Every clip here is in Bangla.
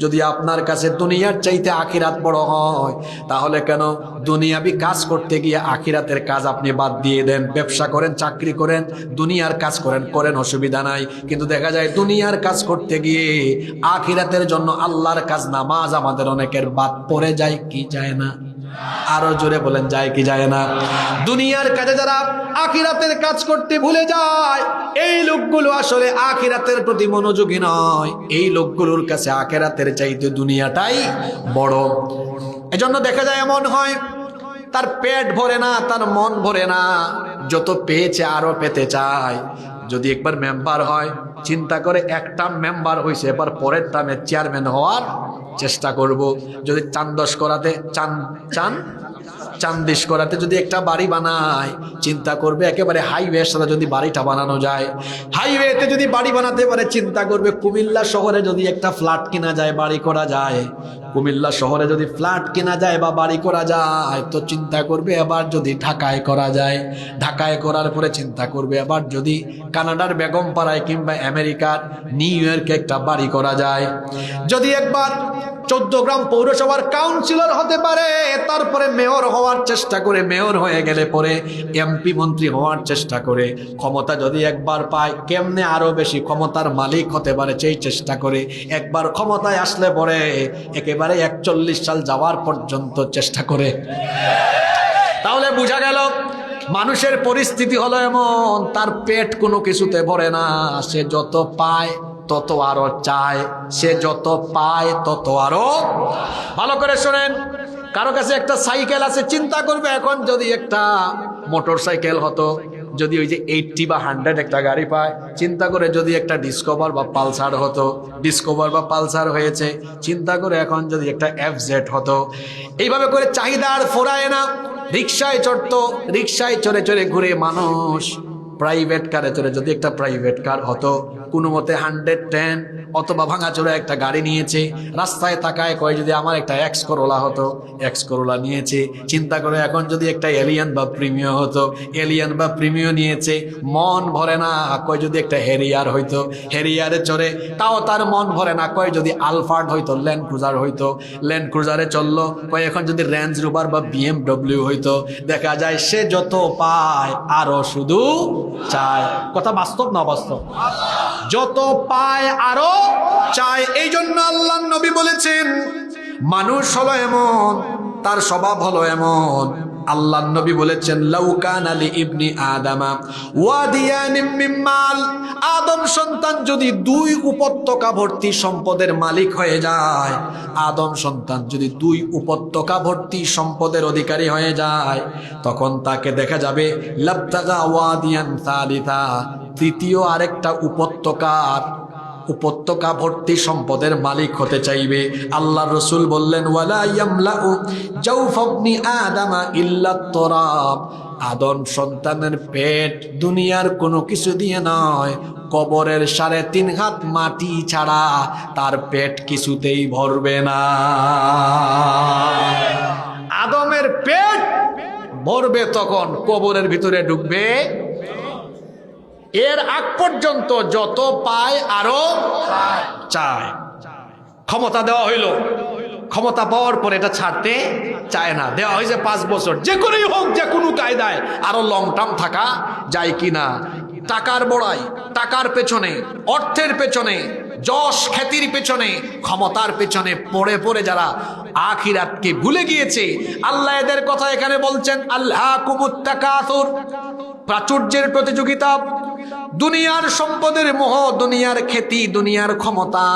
যদি আপনার কাছে দুনিয়ার চাইতে আখিরাত বড় হয়, তাহলে কেন দুনিয়াবি কাজ করতে গিয়ে আখিরাতের কাজ আপনি বাদ দিয়ে দেন? ব্যবসা করেন, চাকরি করেন, দুনিয়ার কাজ করেন করেন, অসুবিধা নাই। কিন্তু দেখা যায় দুনিয়ার কাজ করতে গিয়ে আখিরাতের জন্য আল্লাহর কাজ নামাজ আমাদের অনেকের বাদ পড়ে যায়, কি যায় না? আরও জোরে বলেন, যায় কি যায় না? দুনিয়ার কাজে যারা আখিরাতের কাজ করতে ভুলে যায়, এই লোকগুলো আসলে আখিরাতের প্রতি মনোযোগী নয়। এই লোকগুলোর কাছে আখিরাতের চাইতে দুনিয়াটাই বড়। এজন্য দেখা যায় এমন হয়, তার পেট ভরে না, তার মন ভরে না, যত পেয়েছে আরও পেতে চায়। যদি একবার মেম্বার হয়, চিন্তা করে একটা মেম্বার হয়েছে এবার পরের টামে চেয়ারম্যান হওয়ার চেষ্টা করব। যদি চান দশ করাতে, চান চান চান্দিশ করাতে যদি একটা বাড়ি বানায়, চিন্তা করবে একেবারে হাইওয়ের সাথে যদি বাড়িটা বানানো যায়। হাইওয়েতে যদি বাড়ি বানাতে পারে, চিন্তা করবে কুমিল্লা শহরে যদি একটা ফ্ল্যাট কিনা যায়, বাড়ি করা যায়। কুমিল্লা শহরে যদি ফ্ল্যাট কেনা যায় বা বাড়ি করা যায়, তো চিন্তা করবে আবার যদি ঢাকায় করা যায়। ঢাকায় করার পরে চিন্তা করবে আবার যদি কানাডার বেগম পাড়ায় কিংবা আমেরিকার নিউ ইয়র্কে একটা বাড়ি করা যায়। যদি একবার চোদ্দ গ্রাম পৌরসভার কাউন্সিলর হতে পারে, তারপরে মেয়র হওয়ার চেষ্টা করে মেয়র হয়ে গেলে পরে এমপি মন্ত্রী হওয়ার চেষ্টা করে। ক্ষমতা যদি একবার পায়, কেমনে আরও বেশি ক্ষমতার মালিক হতে পারে সেই চেষ্টা করে। একবার ক্ষমতায় আসলে পরে একেবারে একচল্লিশ সাল যাওয়ার পর্যন্ত চেষ্টা করে। তাহলে বোঝা গেল, মানুষের পরিস্থিতি হলো এমন, তার পেট কোনো কিছুতে ভরে না। সে যত পায়, তত আরও চায়। সে যত পায়, তত আরও ভালো করে শোনেন, কারও কাছে একটা সাইকেল আছে, চিন্তা করবে, এখন যদি একটা মোটর সাইকেল হতো যদি ওই যে এইটটি বা হান্ড্রেড একটা গাড়ি পায়, চিন্তা করে যদি একটা ডিসকভার বা পালসার হতো ডিসকভার বা পালসার হয়েছে, চিন্তা করে এখন যদি একটা এফ জেড হতো। এইভাবে করে চাহিদা আর ফোরায় না। রিক্সায় চড়তো, রিক্সায় চড়ে চড়ে ঘুরে মানুষ প্রাইভেট কারে চড়ে, যদি একটা প্রাইভেট কার হতো কোনো মতে হান্ড্রেড টেন অথবা ভাঙাচোরা একটা গাড়ি নিয়েছে। রাস্তায় তাকায় কয় যদি আমার একটা এক্স করোলা হতো এক্স করোলা নিয়েছে। চিন্তা করে এখন যদি একটা এলিয়ান বা প্রিমিয় হতো এলিয়ান বা প্রিমিয় নিয়েছে, মন ভরে না। কয় যদি একটা হেরিয়ার হইতো হেরিয়ারে চড়ে, তাও তার মন ভরে না। কয় যদি আলফার্ড হইতো ল্যান্ড ক্রুজার হইতো ল্যান্ড ক্রুজারে চলল। কয় এখন যদি রেঞ্জ রোভার বা বিএমডব্লিউ হইতো, দেখা যায় সে যত পায়, আরও শুধু চায়। কথা বাস্তব না বাস্তব যত পায় আরও চায়। এই জন্য আল্লাহ নবী বলেছেন, মানুষ হলো এমন, তার স্বভাব হলো এমন। আল্লাহ নবী বলেছেন লাউকান আলী ইবনি আদামা ওয়াদিয়ান মিম্মাল আদম সন্তান যদি দুই উপত্যকা ভর্তি সম্পদের মালিক হয়ে যায়, আদম সন্তান যদি দুই উপত্যকা ভর্তি সম্পদের অধিকারী হয়ে যায়, তখন তাকে দেখা যাবে, লাবতাগা ওয়াদিয়ান সালিতা। তৃতীয় আরেকটা উপত্যকার উপত্যকা ভর্তি সম্পদের মালিক হতে চাইবে। আল্লাহ রসুল বললেন আদামা আদম সন্তানের পেট দুনিয়ার কোনো কিছু দিয়ে নয়, কবরের সাড়ে তিন হাত মাটি ছাড়া তার পেট কিছুতেই ভরবে না। আদমের পেট ভরবে তখন, কবরের ভিতরে ঢুকবে এর আগ পর্যন্ত যত পায়, আরও চায়। ক্ষমতা দেওয়া হইল। ক্ষমতা পাওয়ার পর এটা ছাড়তে চায় না। দেওয়া হয়েছে পাঁচ বছর। যে করেই হোক, যে কোনো কায়দায় আরও লং টার্ম থাকা যায় কি না। টাকার বড়াই, টাকার পেছনে, অর্থের পেছনে, যশ খ্যাতির পেছনে, ক্ষমতার পেছনে পড়ে পড়ে যারা আখিরাতকে ভুলে গিয়েছে। আল্লাহ এদের কথা এখানে বলছেন, আল্লাহ কুমুত্তাকাতুর প্রাচুর্যের প্রতিযোগিতা দুনিয়ার সম্পদের মোহ, দুনিয়ার খ্যাতি, দুনিয়ার ক্ষমতা।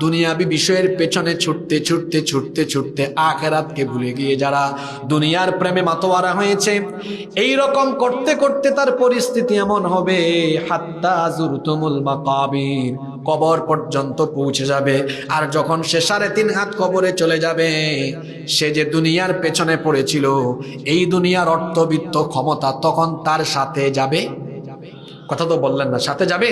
দুনিয়াবি বিষয়ের পেছনে ছুটতে ছুটতে ছুটতে ছুটতে আখেরাতকে ভুলে গিয়ে যারা দুনিয়ার প্রেমে মাতোয়ারা হয়েছে এই রকম করতে করতে তার পরিস্থিতি এমন হবে, হাত্তা জুরতুমুল মাকাবির, কবর পর্যন্ত পৌঁছে যাবে। আর যখন সে সাড়ে তিন হাত কবরে চলে যাবে, সে যে দুনিয়ার পেছনে পড়েছিল, এই দুনিয়ার অর্থবিত্ত ক্ষমতা তখন তার সাথে যাবে। কথা তো বললেন না সাথে যাবে?